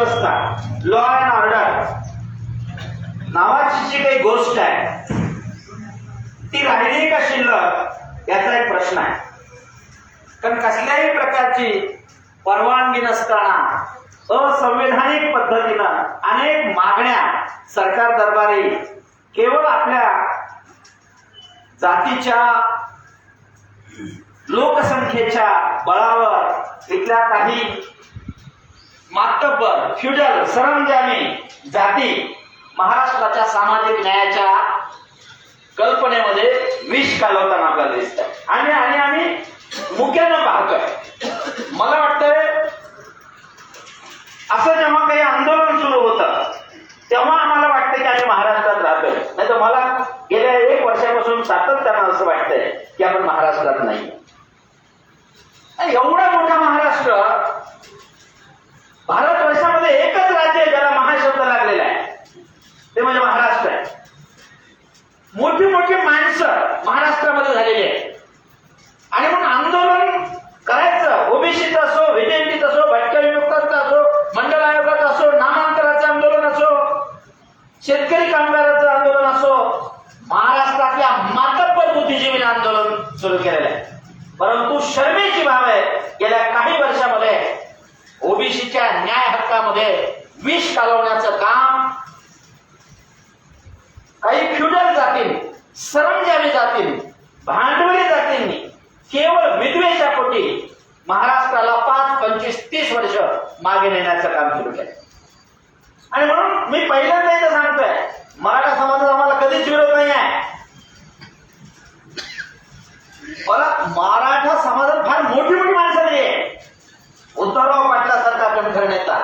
व्यवस्था law and order नावाची जी काही गोष्ट आहे ती राहिली का शिल्लक? याचा एक प्रश्न आहे. कारण कसल्याही प्रकारची परवानगी नसताना असंवैधानिक पद्धतीनं अनेक मागण्या सरकार दरबारी केवळ आपल्या जातीच्या लोकसंख्येच्या बळावर इथल्या काही मातब्बर फ्युडल सरंजामी जाती महाराष्ट्राच्या सामाजिक न्यायाच्या कल्पनेमध्ये विष कालवताना आपल्याला दिसत आणि आणि आम्ही मुख्यानं पाहतोय. मला वाटतंय असं जेव्हा काही आंदोलन सुरू होतं तेव्हा आम्हाला वाटतं की आम्ही महाराष्ट्रात राहतोय. नाही तर मला गेल्या एक वर्षापासून सातत्यानं असं वाटतंय की आपण महाराष्ट्रात नाही. एवढा मोठा महाराष्ट्र भारतवर्षामध्ये एकच राज्य आहे ज्याला महाशब्द लागलेला आहे ते म्हणजे महाराष्ट्र आहे मोठी मोठी माणसं महाराष्ट्रामध्ये झालेली आहेत. आणि मग आंदोलन करायचं. ओबीसीचं असो व्हिजेंटीचं असो भटक्या विमुक्तांचं असो मंडल आयोगाचं असो नामांतराचं आंदोलन असो शेतकरी कामगाराचं आंदोलन असो महाराष्ट्रातल्या मातब्बर बुद्धिजीवीने आंदोलन सुरू केलेलं आहे. परंतु शर्मेची बाब आहे गेल्या काही वर्षामध्ये ओबीसीच्या न्याय हक्कामध्ये विष कालवण्याचं काम काही फ्युडल जातील सरंजामी जातील भांडवली जातींनी. केवळ विद्वेषापोटी महाराष्ट्राला पाच पंचवीस तीस वर्ष मागे नेण्याचं काम सुरू केलं. आणि म्हणून मी पहिल्यांदा इथं सांगतोय मराठा समाजाचा आम्हाला कधीच विरोध नाही आहे. मला मराठा समाजात फार मोठी मोठी माणसं नाही आहे उद्धवराव सरकार कणखर नेता?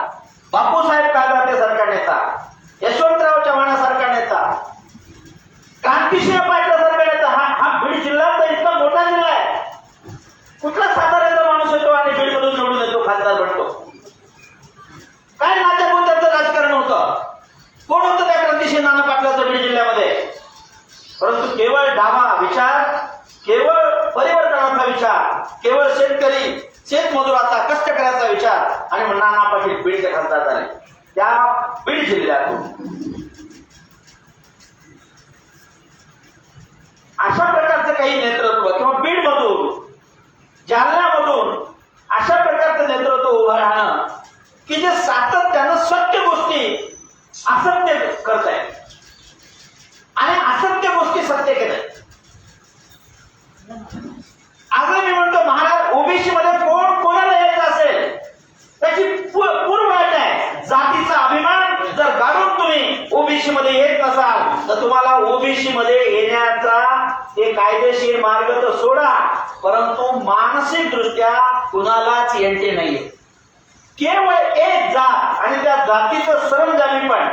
बापूसाहेब कागाते सरकार नेता? यशवंत क्रांतिसिंह पाटलासारखा हा हा बीड जिल्हा तर इतका मोठा जिल्हा आहे. कुठला साताऱ्याचा माणूस येतो आणि बीडमधून निवडून येतो खासदार बनतो? काय नात्या त्यांचं राजकारण होतं? कोण होतं त्या क्रांतिसिंह नाना पाटलाचं बीड जिल्ह्यामध्ये? परंतु केवळ डावा विचार केवळ परिवर्तनाचा विचार केवळ शेतकरी शेतमजुराचा करायचा विचार आणि नाना पाटील बीडचे खासदार झाले. त्या बीड जिल्ह्यातून. अशा प्रकारचं काही नेतृत्व किंवा बीड मधून जालन्यामधून अशा प्रकारचं नेतृत्व उभं राहणं की जे सातत्यानं सत्य गोष्टी असत्य करत आहेत आणि असत्य गोष्टी सत्य केल्या. आज मी म्हणतो महाराज ओबीसी मध्ये कोण कोणाला यायचं असेल? त्याची पूर्ण पूर्व अट आहे. जातीचा अभिमान जर गाडून तुम्ही ओबीसी मध्ये येत नसाल तर तुम्हाला ओबीसी मध्ये येण्याचा ते कायदेशीर मार्ग तर सोडा परंतु मानसिक दृष्ट्या कुणालाच येते नाहीये. केवळ एक जात आणि त्या जातीचं सरंजामीपण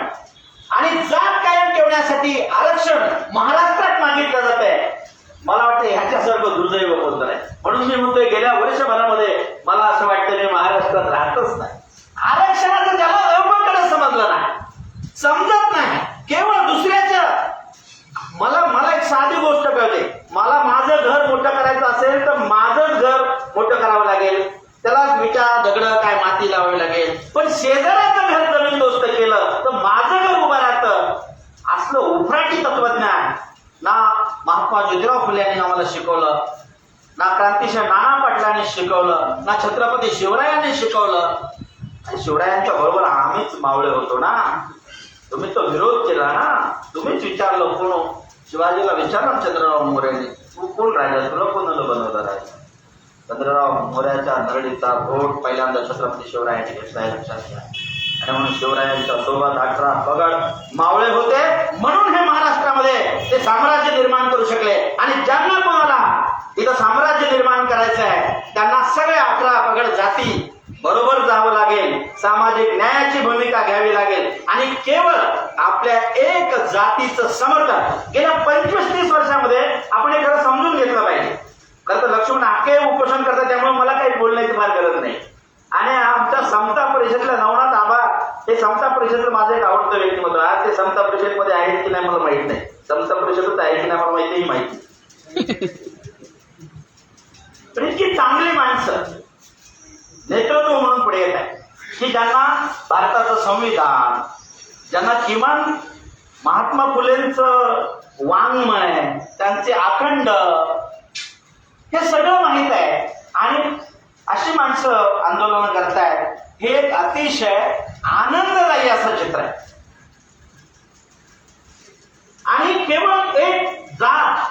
आणि जात कायम ठेवण्यासाठी आरक्षण महाराष्ट्रात मागितलं जात आहे. मला वाटतं ह्याच्यासारखं दुर्दैव कोणतं नाही. म्हणून मी म्हणतोय गेल्या वर्षभरामध्ये मला असं वाटतं मी महाराष्ट्रात राहतच नाही. आरक्षणाचं ज्याला अवकडे समजलं नाही. समजत नाही. केवळ दुसऱ्याच्या मला मला एक साधी गोष्ट कळते मला माझं घर मोठं करायचं असेल तर माझंच घर मोठं करावं लागेल. त्याला विटा दगड काय माती लावावी लागेल. पण शेजाऱ्याचं घर जमीन दोस्त केलं तर माझं घर उभं राहतं. असलं उफराटी तत्वज्ञान. ना महात्मा ज्योतिराव फुले यांनी आम्हाला शिकवलं ना क्रांतिशय नाना पाटलांनी शिकवलं ना छत्रपती शिवरायांनी शिकवलं. आणि शिवरायांच्या बरोबर आम्हीच मावळे होतो ना. तुम्ही तो विरोध केला ना तुम्हीच विचारलं कोण? शिवाजीला विचारलं चंद्रराव मोऱ्याने. तू कोण राजा तुला कोणाला बनवला राजा चंद्रराव मोऱ्याच्या नरडीचा भोट पहिल्यांदा छत्रपती शिवरायांनी घेतला आहे लक्षात घ्या. आणि म्हणून शिवरायांच्या सोबत अठरा पगड मावळे होते. म्हणून हे महाराष्ट्रामध्ये ते साम्राज्य निर्माण करू शकले. आणि ज्यांना कोणाला इथं साम्राज्य निर्माण करायचं आहे त्यांना सगळे अठरा पगड जाती बरोबर जावं लागेल. सामाजिक न्यायाची भूमिका घ्यावी लागेल. आणि केवळ आपल्या एक जातीचं समर्थन. गेल्या पंचवीस तीस वर्षामध्ये आपण हे खरं समजून घेतलं पाहिजे. खरं तर लक्ष्मण आके उपोषण करतात त्यामुळे मला काही बोलण्याची फार गरज नाही. आणि आमच्या समता परिषदेला नवनाथ आबा हे समता परिषद माझं एक आवडतं व्यक्तिमत्व. आज ते समता परिषदेमध्ये आहेत की नाही मला माहीत नाही. समता परिषदच आहे की नाही मला माहितीही माहिती. पण इतकी चांगली माणसं. पुढे येत आहे. की ज्यांना भारताचं संविधान ज्यांना किमान महात्मा फुलेंचं वाङ्मय त्यांचे अखंड हे सगळं माहीत आहे. आणि अशी माणसं आंदोलन करतायत हे एक अतिशय आनंददायी असं चित्र आहे. आणि केवळ एक जात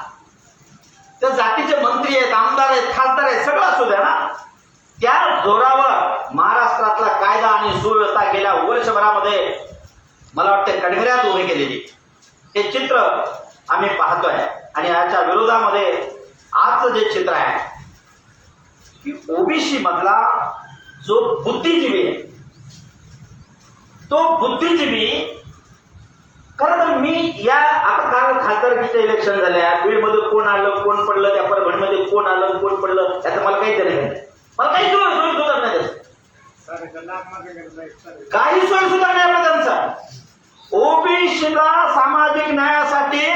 त्या जातीचे मंत्री आहेत आमदार आहेत खासदार आहेत सगळं असू द्या ना. त्या जोरावर महाराष्ट्रातला कायदा आणि सुव्यवस्था गेल्या वर्षभरामध्ये मला वाटते कडघऱ्यात उभी केलेली. हे चित्र आम्ही पाहतोय. आणि याच्या विरोधामध्ये आजचं जे चित्र आहे की ओबीसी मधला जो बुद्धिजीवी आहे तो बुद्धिजीवी खरं तर मी या आता काल खासदारकीचे इलेक्शन झाल्या बीडमध्ये कोण आलं कोण पडलं त्या परभणीमध्ये कोण आलं कोण पडलं त्याचं मला काही तरी नाही. मला काही सोय सोयी नाही. त्याचं. काही सोय सुद्धा नाही आपला त्यांचा. ओबीसीला सामाजिक न्यायासाठी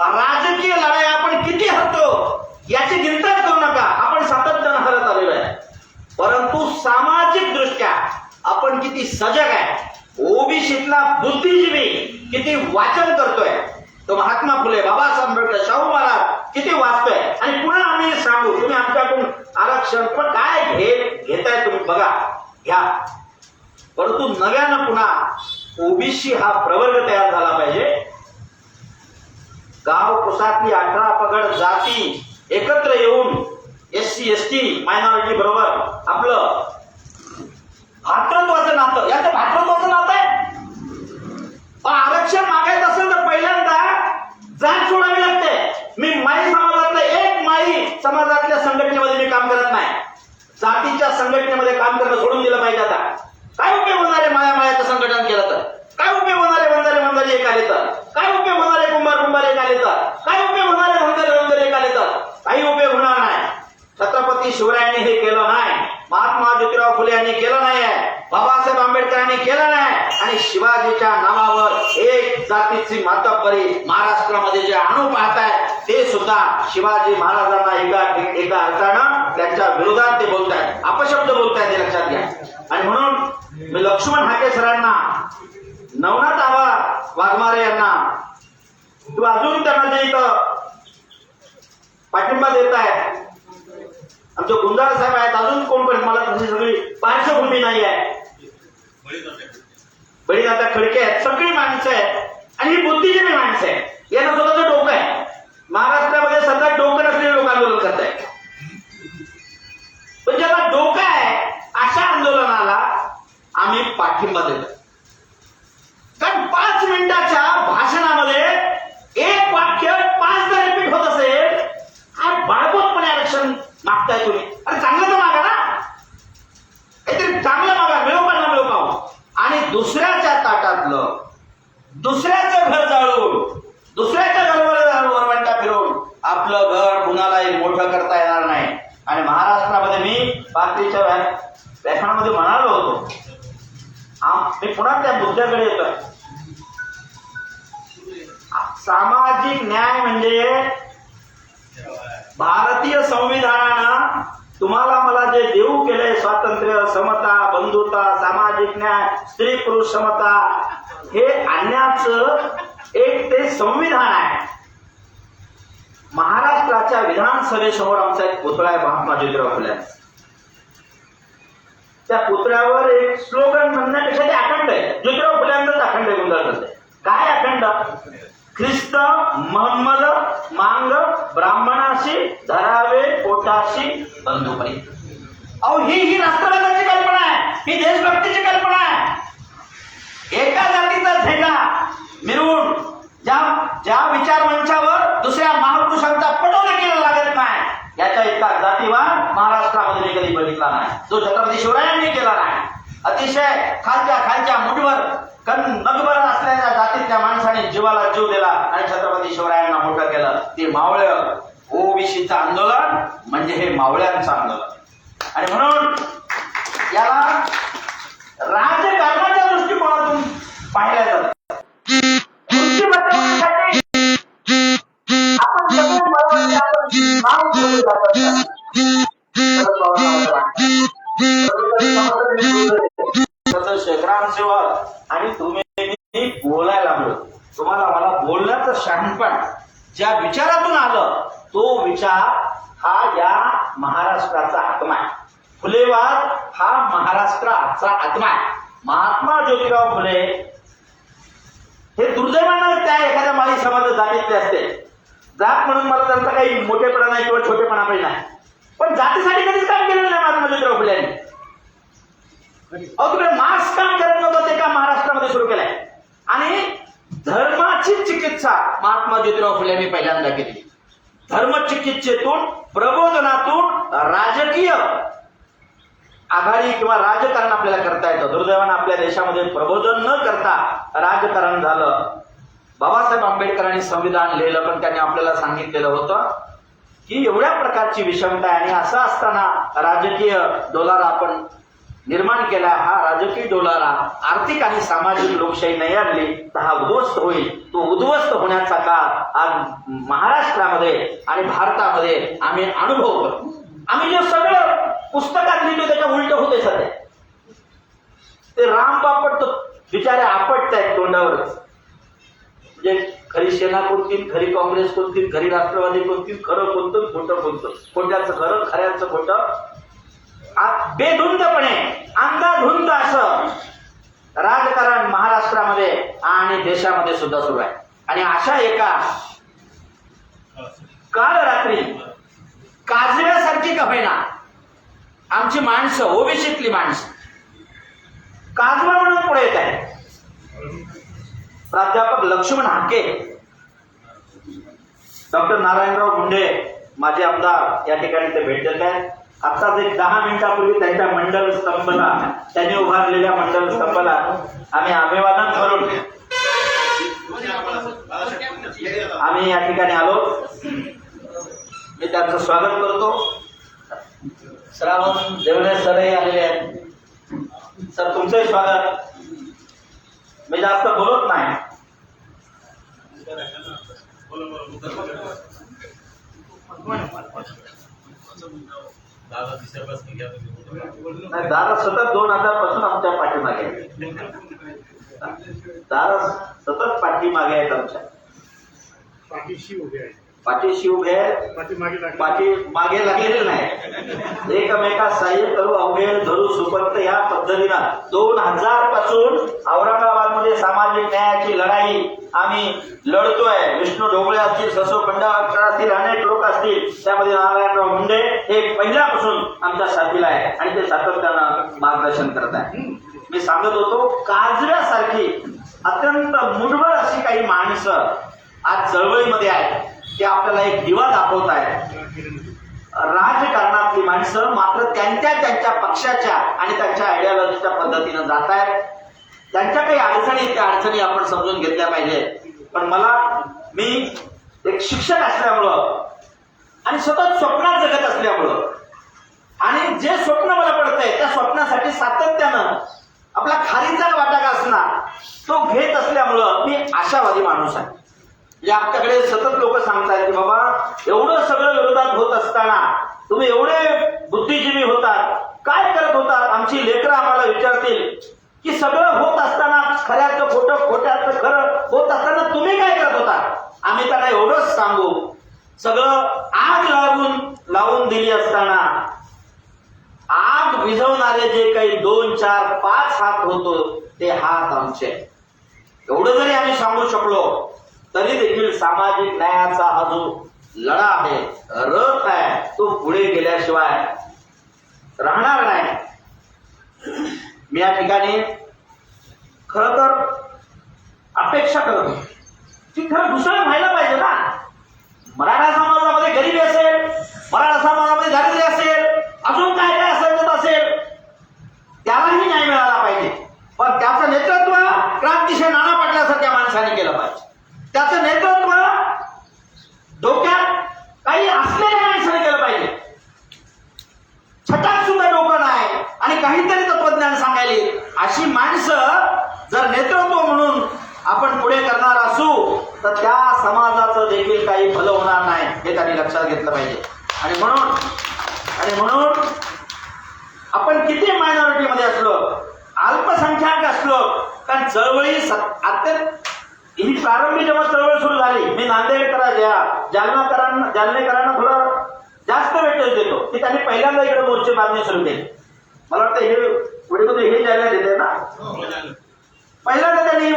राजकीय लढाई आपण किती हरतो याची गिंतच करू नका. आपण सातत्यानं हरत आलेलो आहे. परंतु सामाजिक दृष्ट्या आपण किती सजग आहे. ओबीसीतला बुद्धिजीवी किती वाचन करतोय. तो महात्मा फुले बाबासाहेब आंबेडकर शाहू महाराज किती वाचतोय? आणि पुन्हा आम्ही सांगू तुम्ही आमच्याकडून आरक्षण पण काय घे घेताय तुम्ही बघा घ्या. परंतु नव्यानं पुन्हा ओबीसी हा प्रवर्ग तयार झाला पाहिजे. गाव कुसातली अठरा पगड जाती एकत्र येऊन S C S T minority बरोबर आपलं भातृत्वाचं नातं याचं भातृत्व नातं आहे पण आरक्षण मागायचं असेल तर पहिल्यांदा जात सोडावी लागते मी माई समाजातल्या एक माई समाजातल्या संघटनेमध्ये मी काम करत नाही. जातीच्या संघटनेमध्ये काम करणं सोडून दिलं पाहिजे आता. काय उपयोग होणार आहे माया मायाचं संघटन केलं तर? काय उपयोग होणार आहे वंजारे वंजारी एक आले तर? काय उपयोग होणार आहे कुंभार कुंभार एक आले तर? काय उपयोग होणार आहे वंजारे वंजारी एक आले तर? काही उपयोग होणार नाही. छत्रपती शिवरायांनी हे केलं नाही. महात्मा ज्योतिराव फुले यांनी केलं नाही बाबासाहेब आंबेडकरांनी केलं नाही. आणि शिवाजीच्या नावावर एक जातीची मातापरी महाराष्ट्रामध्ये जे आणू पाहताय ते सुद्धा शिवाजी महाराजांना एका एका अर्थानं त्यांच्या विरोधात ते बोलतायत. अपशब्द बोलतायत ते लक्षात घ्या. आणि म्हणून मी लक्ष्मण हाके सरांना नवनाथ आबा वाघमारे यांना किंवा अजून त्यांना जे इथं पाठिंबा देत आहे आमचे गुंजाळ साहेब आहेत अजून कोण पण मला तशी सगळी पार्श्वभूमी नाही आहे. बळीदादा खडके आहेत सगळी माणसं आहेत. आणि ही बुद्धिजीवी माणसं आहेत. यांना स्वतःच डोकं आहे. महाराष्ट्रामध्ये सध्या डोकं नसलेले लोक आंदोलन करत आहेत पण ज्याला डोकं आहे अशा आंदोलनाला आम्ही पाठिंबा देतो कारण पाच मिनिटाच्या भाषणामध्ये एक वाक्य पाचदा रिपीट होत असेल हा बाळगोतपणे मागताय तुम्ही. अरे चांगलं तर मागा ना. काहीतरी चांगलं मागा मिळो का ना पाहू. आणि दुसऱ्याच्या ताटातलं दुसऱ्याचं घर जाळून दुसऱ्याच्या घरवर वरवंटा फिरवून आपलं घर कुणालाही मोठं करता येणार नाही. आणि महाराष्ट्रामध्ये मी बाकीच्या व्याख्यानामध्ये म्हणालो होतो. मी पुन्हा त्या मुद्द्याकडे येतोय. सामाजिक न्याय म्हणजे भारतीय संविधानानं तुम्हाला मला जे देऊ केले स्वातंत्र्य समता बंधुता सामाजिक न्याय स्त्री पुरुष समता हे आणण्याचं एक ते संविधान आहे. महाराष्ट्राच्या विधानसभेसमोर आमचा एक पुतळा आहे महात्मा ज्योतिराव फुले. त्या पुतळ्यावर एक स्लोगन म्हणण्यापेक्षा ते अखंड आहे. ज्योतिराव फुल्यांचाच अखंड आहे गुंडाळत काय अखंड? ख्रिस्त महम्मद मांग ब्राह्मणाशी धरावे पोटाशी बंधुपरी. अहो ही ही राष्ट्रवादाची कल्पना आहे. ही देशभक्तीची कल्पना आहे. एका जातीचा झेंडा मिरवून ज्या ज्या विचार मंचावर दुसऱ्या महापुरुषांचा पटवला केला लागत नाही याच्या इतका जातीवाद महाराष्ट्रामध्ये मी कधी बघितला नाही. जो छत्रपती शिवरायांनी केला नाही. अतिशय खालच्या खालच्या मुठवर कारण नगभर असलेल्या जातीतल्या माणसाने जीवाला जीव दिला आणि छत्रपती शिवरायांना मोठं केलं. ते मावळ. ओबीसीचं आंदोलन म्हणजे हे मावळ्यांचं आंदोलन. आणि म्हणून याला राजकारणाच्या दृष्टिकोनातून पाहिलं जात. शेखराम बसवण्यासाठी आपण सगळे मिळून आपण नाव ठेवलं जातं. आणि तुम्ही मी बोलायला लागलो तुम्हाला मला बोलण्याचं शहाणपण ज्या विचारातून आलं तो विचार हा या महाराष्ट्राचा आत्मा आहे फुलेवाद हा महाराष्ट्राचा आत्मा आहे महात्मा ज्योतिराव फुले हे दुर्दैवानं त्या एखाद्या माळी समाज जातीतले असते. जात म्हणून मला त्यांचा काही मोठेपणा नाही किंवा छोटेपणा पण नाही. पण जातीसाठी कधीच काम केलेलं नाही महात्मा ज्योतिराव फुल्यांनी अहो तुम्ही मार्क्स काम करत नव्हतं ते काम महाराष्ट्रामध्ये सुरू केलंय. आणि धर्माची चिकित्सा महात्मा ज्योतिराव फुले यांनी पहिल्यांदा केली. धर्म चिकित्सेतून प्रबोधनातून राजकीय आघाडी किंवा राजकारण आपल्याला करता येतं. दुर्दैवानं आपल्या देशामध्ये प्रबोधन न करता राजकारण झालं. बाबासाहेब आंबेडकरांनी संविधान लिहिलं पण त्यांनी आपल्याला सांगितलेलं होतं की एवढ्या प्रकारची विषमता आहे आणि असं असताना राजकीय डोलारा आपण निर्माण केला हा राजकीय डोलारा आर्थिक आणि सामाजिक लोकशाही नाही आणली तर हा उद्ध्वस्त होईल. तो उद्ध्वस्त होण्याचा काळ आज महाराष्ट्रामध्ये आणि भारतामध्ये आम्ही अनुभव करतो. आम्ही जे सगळं पुस्तकात लिहितो त्याच्या उलट होते सध्या. ते राम बापट तर बिचारे आपटत आहेत तोंडावरच म्हणजे खरी सेना कोणती खरी काँग्रेस कोणती खरी राष्ट्रवादी कोणती खरं कोणतं खोटं कोणतं? खोट्याचं खरं खऱ्याचं खोटं? बेधुंदपणे अंधाधुंद असं राजकारण महाराष्ट्रामध्ये आणि देशामध्ये सुद्धा सुरू आहे. आणि अशा एका काल रात्री काजव्यासारखी का होईना आमची माणसं ओबीसीतली माणसं काजवा म्हणून पुढे येत आहे प्राध्यापक लक्ष्मण हाके डॉक्टर नारायणराव मुंडे माझे आमदार या ठिकाणी ते भेट देत आहेत. आता जे दहा मिनिटापूर्वी त्यांच्या मंडल स्तंभला त्यांनी उभारलेल्या मंडल स्तंभला आम्ही अभिवादन करून आम्ही या ठिकाणी आलो. मी त्यांचं स्वागत करतो. श्रावण देवणे सरही आलेले आहेत. सर तुमचंही स्वागत. मी जास्त बोलत नाही. दादा घ्या नाही दादा सतत दोन हजारपासून आमच्या पाठीमागे आहेत. दादा सतत पाठीमागे आहेत आमच्या. पाठीशी उभे आहे पाठीशी उभे आहेत. पाठी मागे लागलेले नाही. एकमेका सहाय्य करू अवघे धरू सुपंत या पद्धतीनं. दोन हजारपासून औरंगाबादमध्ये सामाजिक न्यायाची लढाई आम्ही लढतोय. विष्णू ढोबळे असतील ससो खंडाळकर असतील अनेक असतील त्यामध्ये नारायणराव मुंडे हे पहिल्यापासून आमच्या साथीला आहे आणि ते सातत्यानं मार्गदर्शन करत आहे. मी सांगत होतो काजव्यासारखी अत्यंत मुठभर अशी काही माणसं आज चळवळीमध्ये आहेत. ते आपल्याला एक दिवा दाखवत आहेत. राजकारणातली माणसं मात्र त्यांच्या त्यांच्या पक्षाच्या आणि त्यांच्या आयडिओलॉजीच्या पद्धतीनं जात आहेत. त्यांच्या काही अडचणी त्या अडचणी आपण समजून घेतल्या पाहिजे पण मला मी एक शिक्षक असल्यामुळं आणि सतत स्वप्नात जगत असल्यामुळं. आणि जे स्वप्न मला पडतंय त्या स्वप्नासाठी सातत्यानं आपला खारीचा वाटा असणार तो घेत असल्यामुळं मी आशावादी माणूस आहे. म्हणजे आपल्याकडे सतत लोक सांगतात की बाबा एवढं सगळं विरोधात होत असताना तुम्ही एवढे बुद्धिजीवी होतात. काय करत होतात? आमची लेकरं आम्हाला विचारतील की सगळं होत असताना खऱ्याचं खोटं खोट्याचं खरं होत असताना तुम्ही काय करत होता? आम्ही त्यांना एवढंच सांगू. सगळं आग लागून लावून दिली असताना. आग विझवणारे जे काही दोन चार पाच हात होतो ते हात आमचे. एवढं जरी आम्ही सांगू शकलो तरी देखील सामाजिक न्यायाचा हा जो लढा आहे रथ आहे तो पुढे गेल्याशिवाय राहणार नाही. मी या ठिकाणी खर तर अपेक्षा करतो. की खरं दुसरं व्हायला पाहिजे ना. मराठा समाजामध्ये गरिबी असेल मराठा समाजामध्ये दारिद्र्य असेल अजून काय काय असंगत असेल त्यालाही न्याय मिळाला पाहिजे. पण त्याचं नेतृत्व क्रांतिशय नाना पाटल्यासारख्या माणसाने केलं पाहिजे. त्याचं नेतृत्व डोक्यात काही असलेल्या माणसाने केलं पाहिजे. छटाक सुद्धा डोकं नाही आणि काहीतरी तत्वज्ञान सांगायली. अशी माणसं जर नेतृत्व म्हणून आपण पुढे करणार असू तर त्या समाजात देखील काही भलं होणार नाही हे त्यांनी लक्षात घेतलं पाहिजे. आणि म्हणून आणि म्हणून आपण किती मायनॉरिटीमध्ये असलो अल्पसंख्याक असलो कारण चळवळी अत्यंत ही प्रारंभी जेव्हा चळवळ सुरू झाली मी नांदेडकरांना जालनाकरांना जालनेकरांना थोडं जास्त वेटेज देतो. की त्यांनी पहिल्यांदा इकडे मोर्चे बांधणे सुरू केले. मला वाटतं हे पुढे हे जायला देते ना? पहिल्यांदा त्यांनी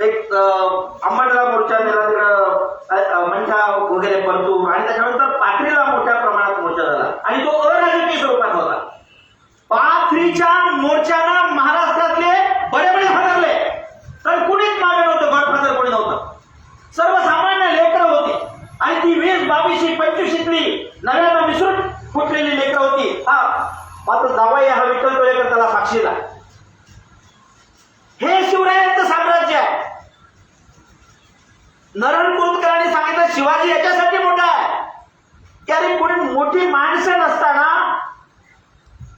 एक अंबडला मोर्चा दिला तिकडं मंठा वगैरे परतू आणि त्याच्यानंतर पाथरीला मोठ्या प्रमाणात मोर्चा झाला. आणि तो अराजकीय स्वरूपात होता. पाथरीच्या मोर्चानं महाराष्ट्रातले बरे बरे हजरले तर कुणीच मागे नव्हतं गडफादर कोणी नव्हतं. सर्वसामान्य लेकर होती. आणि ती वीस बावीसशी पंचवीशीतली नव्यानं मिसळून फुटलेली लेकर होती. हा मात्र जावाई हा विठ्ठल टोळेकर त्याला साक्षीला. हे शिवरायांचं सांग नरण कुलकर्णी सांगितलं शिवाजी याच्यासाठी मोठा आहे. की अरे कोणी मोठी माणसं नसताना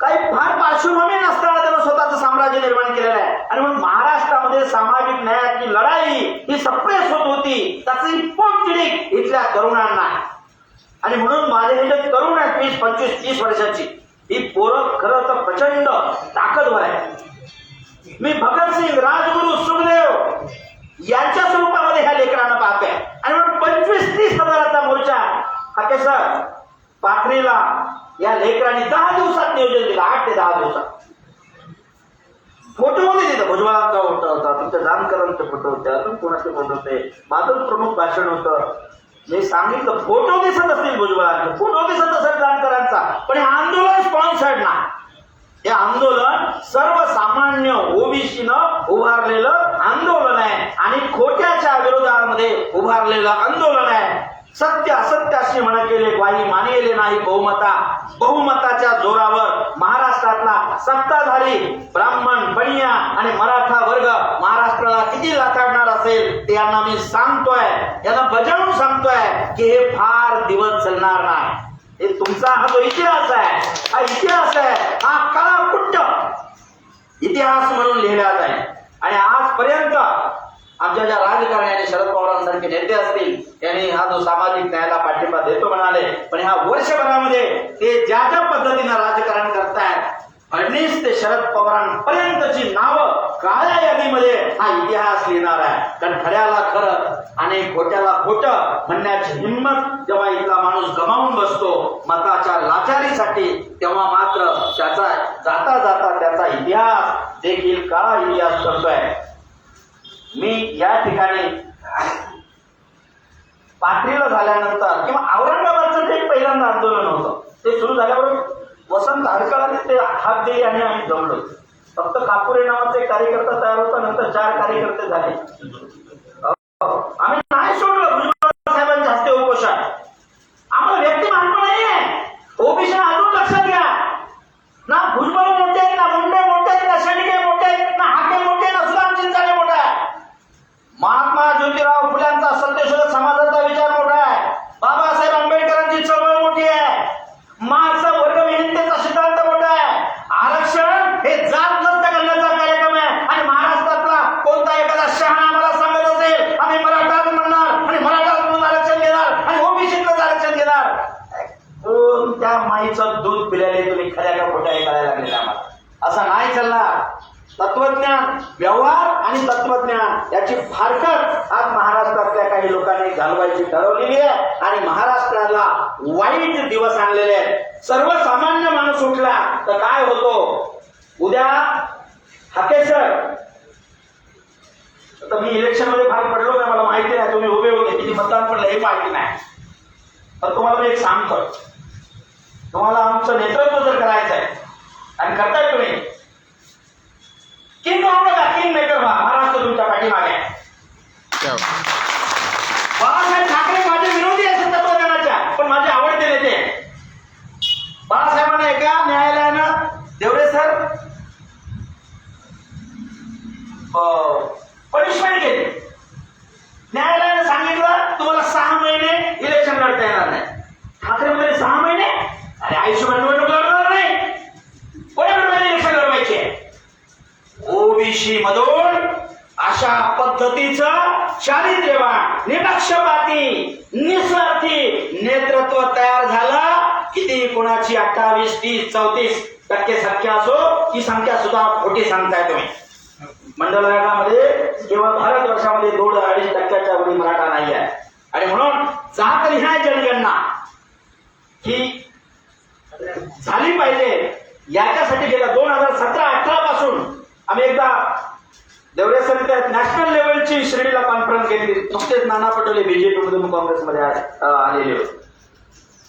काही फार पार्श्वभूमी नसताना त्यानं स्वतःचं साम्राज्य निर्माण केलेलं आहे. आणि म्हणून महाराष्ट्रामध्ये सामाजिक न्यायाची लढाई ही सप्रेस होत होती. त्याची पोटचिडीक इथल्या तरुणांना. आणि म्हणून माझे हे जे तरुण आहेत वीस पंचवीस तीस वर्षाची ही पोरं खरं तर प्रचंड ताकदवर आहे मी भगतसिंग राजगुरू सुखदेव यांच्या स्वरूपामध्ये ह्या लेकरांना पाहते आणि म्हणून पंचवीस तीस हजाराचा मोर्चा हा सर पाखरीला या लेकरांनी दहा दिवसात नियोजन दिलं आठ ते दहा दिवसात. फोटो होते तिथं भुजबळांचा फोटो होता तुमच्या जानकरांचे फोटो होते अजून कोणाचे फोटो होते? माझं प्रमुख भाषण होतं. मी सांगितलं फोटो दिसत असतील भुजबळांचे फोटो दिसत असेल जानकरांचा पण हे आंदोलन स्पॉन्सर्ड ना हे आंदोलन सर्वसामान्य ओबीसीनं उभारलेलं आंदोलन आहे आणि खोट्याच्या विरोधामध्ये उभारलेलं आंदोलन आहे. सत्य असत्याशी म्हण केले ग्वाही मानलेले नाही बहुमता. बहुमताच्या जोरावर महाराष्ट्रातला सत्ताधारी ब्राह्मण बनिया आणि मराठा वर्ग महाराष्ट्राला किती लाथाडणार असेल ते यांना मी सांगतोय. यांना बजावून सांगतोय की हे फार दिवस चालणार नाही. हे तुमचा हा जो इतिहास आहे हा इतिहास आहे हा काळाकुट्ट इतिहास म्हणून लिहिला आहे आणि आजपर्यंत आमच्या ज्या राजकारण्याने शरद पवारांसारखे नेते असतील त्यांनी हा जो सामाजिक न्यायाला पाठिंबा देतो म्हणाले पण ह्या वर्षभरामध्ये ते ज्या ज्या पद्धतीनं राजकारण करतायत फडणीस ते शरद पवारांपर्यंतची नावं काळ्या यादीमध्ये हा इतिहास लिहिणार आहे. कारण खऱ्याला खरं आणि खोट्याला खोटं म्हणण्याची हिंमत जेव्हा इथला माणूस गमावून बसतो मताच्या लाचारीसाठी तेव्हा मात्र त्याचा जाता जाता त्याचा इतिहास देखील काळा इतिहास करतोय मी या ठिकाणी पाथरीला झाल्यानंतर किंवा औरंगाबादचं जे पहिल्यांदा आंदोलन होतं ते सुरू झाल्यावर वसंत हडकळाने ते हात देई आणि आम्ही जमलो. फक्त कापुरे नावाचे एक कार्यकर्ता तयार होता नंतर चार कार्यकर्ते झाले आम्ही नाही सोडलं भुजबळ साहेबांच्या हस्ते उपोषण आम्हाला व्यक्ती मानतो नाहीये ओबीसी अजून लक्षात घ्या ना भुजबळ मोठे आहेत ना मुंडे मोठे आहेत ना शेंडगे मोठे आहेत ना हाके मोठे ना सुदाम चिंचाने मोठा आहे महात्मा ज्योतिराव फुल्यांचा सत्यशोधक समाजाचा विचार मोठा आहे बाबासाहेब आंबेडकरांची चळवळ मोठी आहे मार्क्सचा वर्गविहीनतेचा सिद्धांत मोठा आहे आरक्षण हे जात नष्ट करण्याचा कार्यक्रम आहे आणि महाराष्ट्रातला कोणता एखादा शहाणा आम्हाला सांगत असेल आम्ही मराठा म्हणणार आणि मराठा म्हणून आरक्षण घेणार आणि ओबीसीतलंच आरक्षण घेणार कोण त्या माईचं दूध पिल्याने तुम्ही खऱ्या का खोट्या हे करायला लागलेले आम्हाला असं नाही चालणार तत्वज्ञान व्यवहार आणि तत्वज्ञान याची फारकत आज महाराष्ट्रातल्या काही लोकांनी घालवायची आहे. आणि महाराष्ट्राला वाईट दिवस आणलेले आहेत. सर्वसामान्य माणूस उठला तर काय होतो? उद्या हाकेसर आता मी इलेक्शनमध्ये भाग पडलो नाही मला माहिती नाही तुम्ही उभे होते किती मतदान पडलं हे माहिती नाही. पण तुम्हाला मी एक सांगतो. तुम्हाला आमचं नेतृत्व जर करायचं आहे आणि करताय तुम्ही किंग राहू नका किंग मेकर व्हा. महाराष्ट्र तुमच्या पाठीमागे आहे. बाळासाहेब ठाकरे माझे विरोधी आहेत तत्वज्ञानाच्या पण माझे आवडते नेते आहेत. बाळासाहेबांना एका न्यायालयानं देवरे सर हो. पनिशमेंट केली न्यायालयानं सांगितलं तुम्हाला सहा महिने इलेक्शन लढता येणार नाही. ठाकरे म्हणजे सहा महिने अरे आयुष्यभर निवडणूक लढणार नाही. कोणाबरोबर इलेक्शन लढवायचे? ओबीसी मधून अशा पद्धतीचं चारित्र्यवान निपक्षपाती निस्वार्थी नेतृत्व तयार झालं. किती कोणाची अठ्ठावीस तीस चौतीस टक्के संख्या असो ती संख्या सुद्धा खोटी सांगताय तुम्ही. मंडल आयोगामध्ये केवळ भारतवर्षामध्ये दोन अडीच टक्क्याच्या वरी मराठा नाही आहे. आणि म्हणून जात ह्या जनगणना ही झाली पाहिजे. याच्यासाठी गेल्या दोन हजार सतरा अठरा पासून आम्ही एकदा देवरे सर नॅशनल लेवलची श्रेणीला कॉन्फरन्स केली नुकतेच नाना पटोले बीजेपी मधून काँग्रेसमध्ये आलेले होते.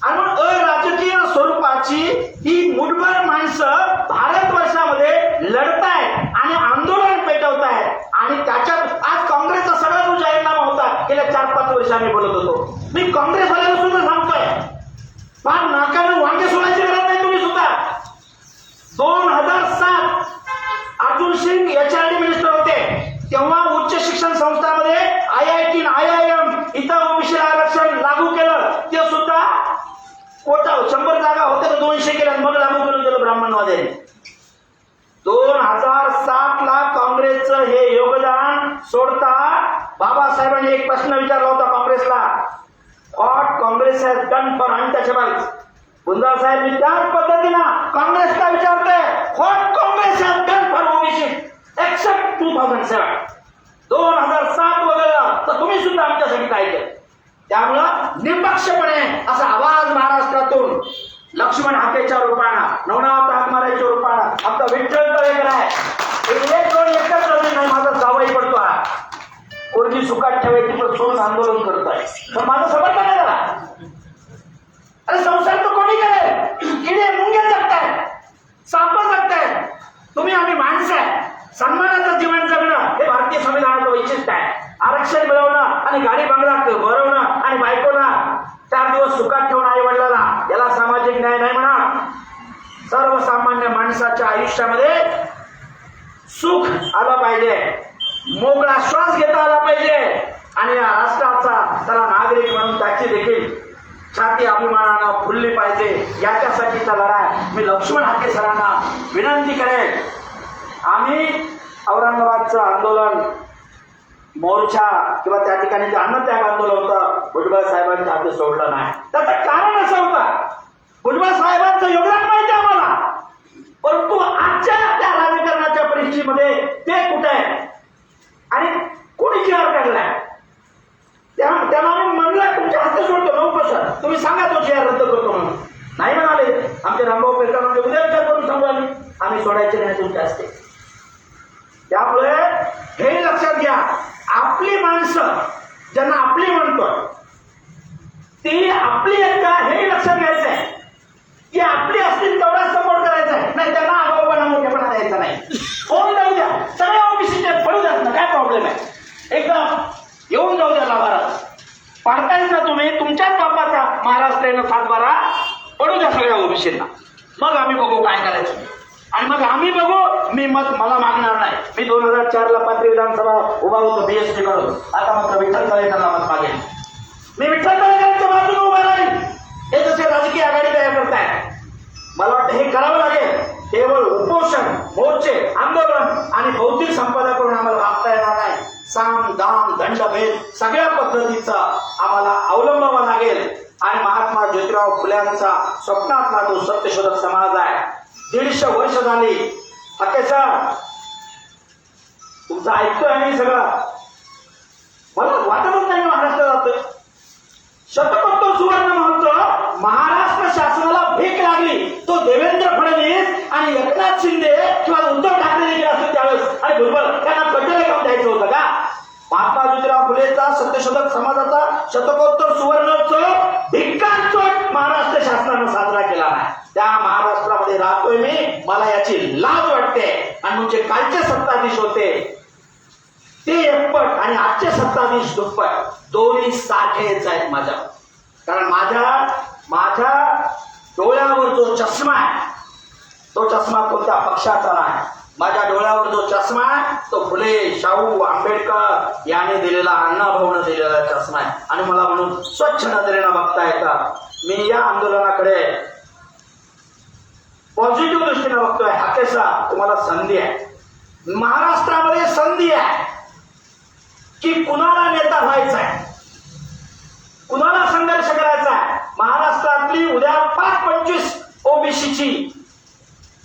आणि मग अराजकीय स्वरूपाची ही मुठभर माणसं भारतवर्षामध्ये लढतायत आणि आंदोलन पेटवतायत आणि त्याच्यात आज काँग्रेसचा सगळा जो जाहीरनामा होता गेल्या चार आम्ही बोलत होतो. मी काँग्रेसवाल्याला सुद्धा सांगतोय. फार नाकानं वांगे सोडायची गरज नाही तुम्ही सुद्धा. दोन हजार सात Arjun Singh H R D minister होते. तेव्हा उच्च शिक्षण संस्थांमध्ये I I T I I M इथं ओबीसी आरक्षण लागू केलं. ते सुद्धा कोटा शंभर जागा होत्या तर दोनशे केल्या मग लागू करून दिलं ब्राह्मणवाद्यांनी. दोन हजार सात ला काँग्रेसचं हे योगदान सोडता बाबासाहेबांनी एक प्रश्न विचारला होता काँग्रेसला. What Congress has done for untouchables Gunjal साहेब त्याच पद्धतीनं काँग्रेसला विचारते what Congress has done for OBC except two thousand seven दोन हजार सात वगळलं तर तुम्ही सुद्धा आमच्यासाठी काय केलं? त्यामुळं निपक्षपणे असा आवाज महाराष्ट्रातून लक्ष्मण हाकेच्या रूपानं नवनाथ हाकमाराच्या रूपानं आमचा विठ्ठल तळेकर आहे एक एकच माझा जावाई पडतो हा. कोणती सुखात ठेवायची पण सोडून आंदोलन करतोय तर माझं समर्थन नाही त्याला. अरे संसार तर कोणी करेल किडे मुंगे जगताय साप जगताय तुम्ही आम्ही माणसं आहे. सन्मानाचं जीवन जगणं हे भारतीय संविधानाचं वैशिष्ट्य आहे. आरक्षण मिळवणं आणि गाडी बंगला भरवणं आणि बायकोला चार दिवस सुखात ठेवून आई वडिलाला याला सामाजिक न्याय नाही म्हणा. सर्वसामान्य माणसाच्या आयुष्यामध्ये सुख आलं पाहिजे. मोकळा श्वास घेता आला पाहिजे. आणि या राष्ट्राचा त्याला नागरिक म्हणून त्याची देखील छाती अभिमानानं फुलली पाहिजे. याच्यासाठीचा लढा मी लक्ष्मण हाके सरांना विनंती करेन. आम्ही औरंगाबादचं आंदोलन मोर्चा किंवा त्या ठिकाणी जे अन्नत्याग आंदोलन होतं भुजबळ साहेबांच्या हाती सोडलं नाही. त्याचं कारण असं होतं. भुजबळ साहेबांचं योगदान माहिती आहे आम्हाला. परंतु आजच्या त्या राजकारणाच्या परिस्थितीमध्ये ते कुठे आहे? आणि कोणी जिहार काढलाय त्या त्यांना आम्ही म्हणलं तुमच्या हाती सोडतो नऊ पर्सेंट तुम्ही सांगा तो चेअर रद्द करतो म्हणून. नाही म्हणाले. आमचे रामभाऊ पेरकर म्हणजे उद्या विचार करून सांगू आम्ही. आम्ही सोडायचे नाही तुमच्या असते. त्यामुळे हे लक्षात घ्या आपली माणसं ज्यांना आपली म्हणतो ती आपली आहेत का हे लक्षात घ्यायचं आहे की आपली असतील तेवढाच सपोर्ट करायचा आहे नाही त्यांना आगाऊपणा मोठेपणा द्यायचा नाही. कोण जाऊ द्या सगळ्या ओबीसीचे पडू द्या ना काय प्रॉब्लेम आहे? एकदम येऊन जाऊ द्या महाराज पाडतायच ना तुम्ही तुमच्याच बापाचा महाराष्ट्रानं सातबारा पडू द्या सगळ्या ओबीसींना मग आम्ही बघू काय करायचं. आणि मग आम्ही बघू मी मत मला मागणार नाही. मी दोन हजार चार ला पात्री विधानसभा उभा होतो बीएसपी करून आता मात्र विठ्ठल तळेकरला मत मागेल मी विठ्ठल तळेकरांच्या बाजूने उभा राहील हे जसे राजकीय आघाडी तयार करताय मला वाटतं हे करावं लागेल. केवळ उपोषण मोर्चे आंदोलन आणि भौतिक संपदा करून आम्हाला वागता येणार नाही. साम दाम दंडभेद सगळ्या पद्धतीचा आम्हाला अवलंबावा लागेल. आणि महात्मा ज्योतिराव फुल्यांचा स्वप्नातला तो सत्यशोधक समाज आहे. दीडशे वर्ष झाली हक्के तुमचं ऐकतोय मी सगळं. मला वाटतच नाही महाराष्ट्र जातोय शतकोत्तर सुवर्ण महोत्सव महाराष्ट्र शासनाला भीक लागली. तो देवेंद्र फडणवीस आणि एकनाथ शिंदे किंवा उद्धव ठाकरे देखील असतील त्यावेळेस. आणि भुजबळ त्यांना कटले काम द्यायचं होतं का? महात्मा ज्योतिराव फुलेचा सत्यशोधक समाजाचा शतकोत्तर सुवर्णोत्सव भिक्कांचोट महाराष्ट्र शासनानं साजरा केला नाही. त्या मध्ये राहतोय मी मला याची लाज वाटते. आणि म्हणजे कालचे सत्ताधीश होते. ते एकपट आणि आजचे सत्ताधीश दुप्पट. दोन्ही सारखेच आहेत माझ्या. कारण माझ्या माझ्या डोळ्यावर जो चष्मा आहे तो चष्मा कोणत्या पक्षाचा नाही माझ्या डोळ्यावर जो चष्मा आहे तो फुले शाहू आंबेडकर याने दिलेला अण्णाभाऊनं दिलेला चष्मा आहे. आणि मला म्हणून स्वच्छ नजरेनं बघता येतं. मी या आंदोलनाकडे पॉझिटिव्ह दृष्टीने बघतोय. हाकेसा तुम्हाला संधी आहे. महाराष्ट्रामध्ये संधी आहे की कुणाला नेता व्हायचा आहे? कुणाला संघर्ष करायचा आहे? महाराष्ट्रातली उद्या पाच पंचवीस ओबीसीची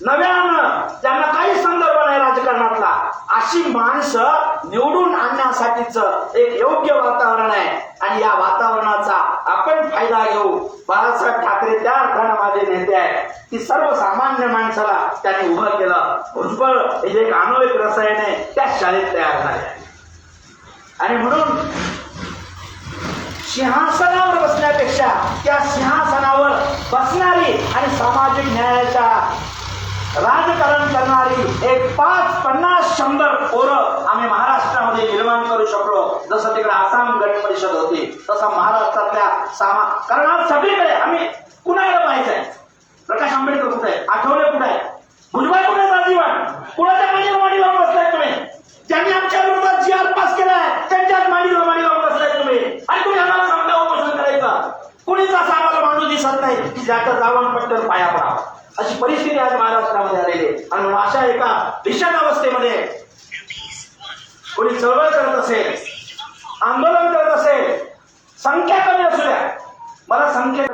नव्यानं त्यांना काही संदर्भ नाही राजकारणातला अशी माणसं निवडून आणण्यासाठीच एक योग्य वातावरण आहे. आणि या वातावरणाचा आपण फायदा घेऊ. बाळासाहेब ठाकरे त्या अर्थानं माझे नेते आहेत. की सर्वसामान्य माणसाला त्यांनी उभं केलं. भुजबळ हे जे एक आण्विक रसायन आहे त्या शाळेत तयार झाले. आणि म्हणून सिंहासनावर बसण्यापेक्षा त्या सिंहासनावर बसणारी आणि सामाजिक न्यायाच्या राजकारण करणारी एक पाच पन्नास शंभर पोरं आम्ही महाराष्ट्रामध्ये निर्माण करू शकलो. जसं तिकडे आसाम गट परिषद होती तसं महाराष्ट्रातल्या सामा कारण आज सगळीकडे आम्ही कुणाला पाहायचंय. प्रकाश आंबेडकर कुठे? आहे आठवले कुठे? आहे भुजबळ कुठे आहे राजीवन? कुणाच्या मांडीला मांडी लावून बसलाय तुम्ही? ज्यांनी आमच्या विरोधात जी आर पास केलाय त्यांच्याच मांडीला मांडी लावून बसलाय तुम्ही. आणि तुम्ही आम्हाला सांगता उपोषण करायचं? कुणीच असा आम्हाला माणूस दिसत नाही की ज्याचं जावण पट्टर पाया पडावा? अशी परिस्थिती आज महाराष्ट्रामध्ये आलेली आहे आणि म्हणून अशा एका भीषण अवस्थेमध्ये कोणी चळवळ करत असेल आंदोलन करत असेल संख्या कमी असू द्या मला संख्या